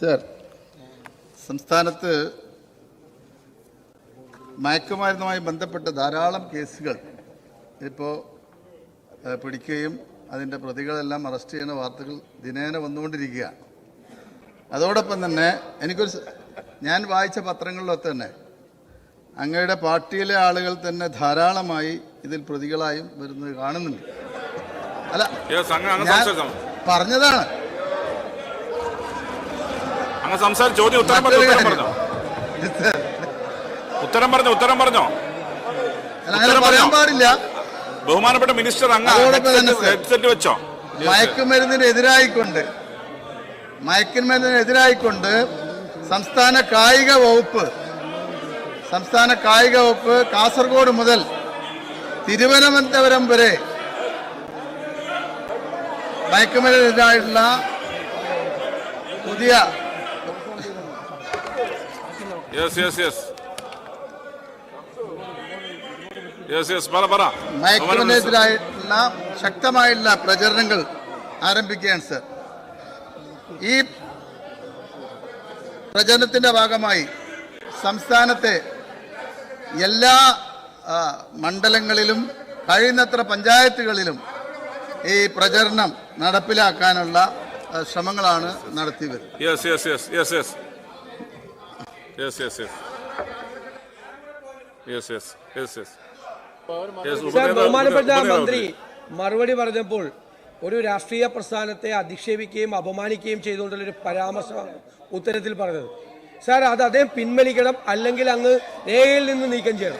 Sir സംസ്ഥാനത്ത് മയക്കുമരുന്നുമായി ബന്ധപ്പെട്ട ധാരാളം കേസുകൾ ഇപ്പോൾ പിടിക്കുകയും അതിന്റെ പ്രതികളെല്ലാം അറസ്റ്റ് ചെയ്യുന്ന വാർത്തകൾ ദിനേന വന്നുകൊണ്ടിരിക്കുകയാണ് അതോടൊപ്പം തന്നെ എനിക്കൊരു ഞാൻ വായിച്ച പത്രങ്ങളിലൊക്കെ തന്നെ അങ്ങയുടെ പാർട്ടിയിലെ ആളുകൾ തന്നെ ധാരാളമായി ഇതിൽ പ്രതികളായും വരുന്നത് കാണുന്നുണ്ട്. അല്ല പറഞ്ഞതാണ്. അങ്ങ് സംസാരിച്ചു ചോദ്യം ഉത്തരം പറഞ്ഞു ഉത്തരം പറഞ്ഞോ ഉത്തരം പറഞ്ഞോ ഉത്തരം പറഞ്ഞോ പറയാൻ? പാടില്ല ബഹുമാനപ്പെട്ട മിനിസ്റ്റർ അങ്ങ്. ഹെഡ്സെറ്റ് വെച്ചോ മയക്കുമരുന്നിനെതിരായിക്കൊണ്ട് മയക്കുമരുന്നിനെതിരായിക്കൊണ്ട് സംസ്ഥാന കായിക വകുപ്പ് സംസ്ഥാന കായിക വകുപ്പ് കാസർഗോഡ് മുതൽ തിരുവനന്തപുരം വരെ മയക്കുമരുന്നെതിരായിട്ടുള്ള പുതിയ yes yes yes yes yes പറ പറ. മയക്കുമരുന്നിനെതിരായിട്ടുള്ള ശക്തമായിട്ടുള്ള പ്രചരണങ്ങൾ ആരംഭിക്കുകയാണ് സർ ഈ പ്രചരണത്തിന്റെ ഭാഗമായി സംസ്ഥാനത്തെ എല്ലാ മണ്ഡലങ്ങളിലും കഴിയുന്നത്ര പഞ്ചായത്തുകളിലും ഈ പ്രചരണം നടപ്പിലാക്കാനുള്ള ശ്രമങ്ങളാണ് നടത്തി വരുന്നത് yes yes yes yes yes yes yes ബഹുമാനപ്പെട്ട മന്ത്രി മറുപടി പറഞ്ഞപ്പോൾ ഒരു രാഷ്ട്രീയ പ്രസ്ഥാനത്തെ അധിക്ഷേപിക്കുകയും അപമാനിക്കുകയും ചെയ്തുകൊണ്ടുള്ളൊരു പരാമർശമാണ് ഉത്തരത്തിൽ പറഞ്ഞത്. സാർ അത് അദ്ദേഹം പിൻവലിക്കണം അല്ലെങ്കിൽ അങ്ങ് രേഖയിൽ നിന്ന് നീക്കം ചെയ്യണം.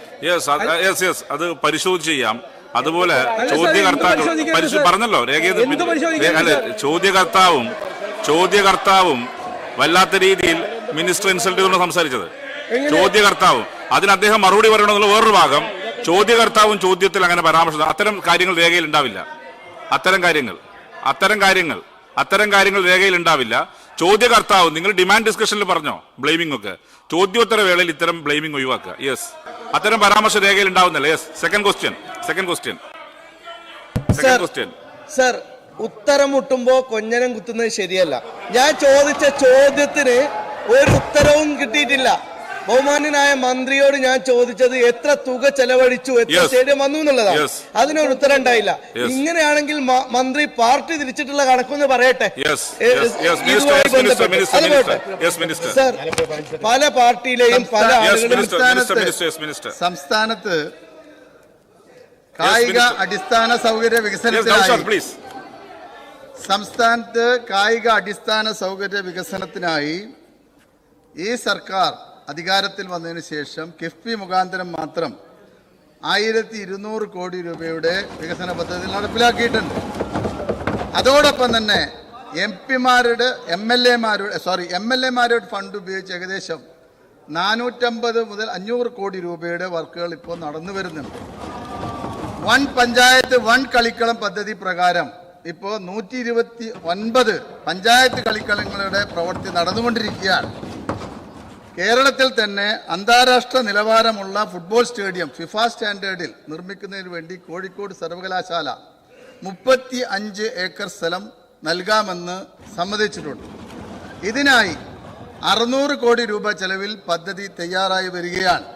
യെസ് യെസ് അത് പരിശോധിച്ച് ചെയ്യാം അതുപോലെ ചോദ്യകർത്താക്കൾ പറഞ്ഞല്ലോ രേഖയിൽ ചോദ്യകർത്താവും ചോദ്യകർത്താവും വല്ലാത്ത രീതിയിൽ മിനിസ്റ്റർ ഇൻസൾട്ട് ചെയ്തുകൊണ്ട് സംസാരിച്ചത്? ചോദ്യകർത്താവും. അതിന് അദ്ദേഹം മറുപടി പറയണമെന്നുള്ള വേറൊരു ഭാഗം ചോദ്യകർത്താവും ചോദ്യത്തിൽ അങ്ങനെ പരാമർശം അത്തരം കാര്യങ്ങൾ രേഖയിൽ ഉണ്ടാവില്ല. അത്തരം കാര്യങ്ങൾ. അത്തരം കാര്യങ്ങൾ. അത്തരം കാര്യങ്ങൾ രേഖയിൽ ഉണ്ടാവില്ല. ചോദ്യകർത്താവ് നിങ്ങൾ ഡിമാൻഡ് ഡിസ്കഷനിൽ പറഞ്ഞോ? ബ്ലെയിമിംഗ് ഒക്കെ. ചോദ്യോത്തര വേളയിൽ ഇത്തരം ബ്ലെയിമിംഗ് ഒഴിവാക്കുക. യെസ് അത്തരം പരാമർശം രേഖയിൽ ഉണ്ടാവുന്നില്ല. Yes second question second question second question sir ഉത്തരം മുട്ടുമ്പോ കൊഞ്ഞനം കുത്തുന്നത് ശരിയല്ല. ഞാൻ ചോദിച്ച ചോദ്യത്തിന് ഒരു ഉത്തരവും കിട്ടിയിട്ടില്ല. ബഹുമാനായ മന്ത്രിയോട് ഞാൻ ചോദിച്ചത് എത്ര തുക ചെലവഴിച്ചു എത്ര സ്റ്റേഡിയം വന്നു എന്നുള്ളതാണ് അതിനൊരു ഉത്തരം ഉണ്ടായില്ല. ഇങ്ങനെയാണെങ്കിൽ മന്ത്രി പാർട്ടി തിരിച്ചിട്ടുള്ള കണക്കൊന്ന് പറയട്ടെ? സർ പല പാർട്ടിയിലെയും പല സംസ്ഥാനത്ത് കായിക അടിസ്ഥാന സൗകര്യ വികസനത്തിനായി സംസ്ഥാനത്ത് കായിക അടിസ്ഥാന സൗകര്യ വികസനത്തിനായി ഈ സർക്കാർ അധികാരത്തിൽ വന്നതിന് ശേഷം കിഫ്ബി മുഖാന്തരം മാത്രം ആയിരത്തി ഇരുന്നൂറ് കോടി രൂപയുടെ വികസന പദ്ധതി നടപ്പിലാക്കിയിട്ടുണ്ട്. അതോടൊപ്പം തന്നെ എം പിമാരുടെ എം എൽ എമാരുടെ സോറി എം എൽ എമാരുടെ ഫണ്ട് ഉപയോഗിച്ച് ഏകദേശം നാനൂറ്റമ്പത് മുതൽ അഞ്ഞൂറ് കോടി രൂപയുടെ വർക്കുകൾ ഇപ്പോൾ നടന്നു വരുന്നുണ്ട്. വൺ പഞ്ചായത്ത് വൺ കളിക്കളം പദ്ധതി പ്രകാരം ഇപ്പോൾ നൂറ്റി ഇരുപത്തി ഒൻപത് പഞ്ചായത്ത് കളിക്കളങ്ങളുടെ പ്രവൃത്തി നടന്നുകൊണ്ടിരിക്കുകയാണ്. കേരളത്തിൽ തന്നെ അന്താരാഷ്ട്ര നിലവാരമുള്ള ഫുട്ബോൾ സ്റ്റേഡിയം ഫിഫ സ്റ്റാൻഡേർഡിൽ നിർമ്മിക്കുന്നതിന് വേണ്ടി കോഴിക്കോട് സർവകലാശാല മുപ്പത്തി അഞ്ച് ഏക്കർ സ്ഥലം നൽകാമെന്ന് സമ്മതിച്ചിട്ടുണ്ട്. ഇതിനായി അറുന്നൂറ് കോടി രൂപ ചെലവിൽ പദ്ധതി തയ്യാറായി വരികയാണ്.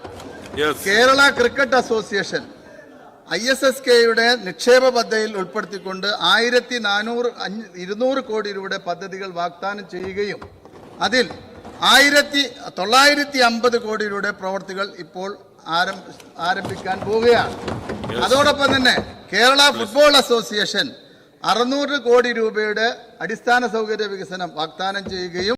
Kerala cricket association I S S കെയുടെ നിക്ഷേപ പദ്ധതിയിൽ ഉൾപ്പെടുത്തിക്കൊണ്ട് ആയിരത്തി നാനൂറ് ഇരുന്നൂറ് കോടി രൂപയുടെ പദ്ധതികൾ വാഗ്ദാനം ചെയ്യുകയും അതിൽ ആയിരത്തി തൊള്ളായിരത്തി അമ്പത് കോടി രൂപയുടെ പ്രവർത്തികൾ ഇപ്പോൾ ആരംഭിക്കാൻ പോവുകയാണ്. അതോടൊപ്പം തന്നെ കേരള ഫുട്ബോൾ അസോസിയേഷൻ അറുന്നൂറ് കോടി രൂപയുടെ അടിസ്ഥാന സൗകര്യ വികസനം വാഗ്ദാനം ചെയ്യുകയും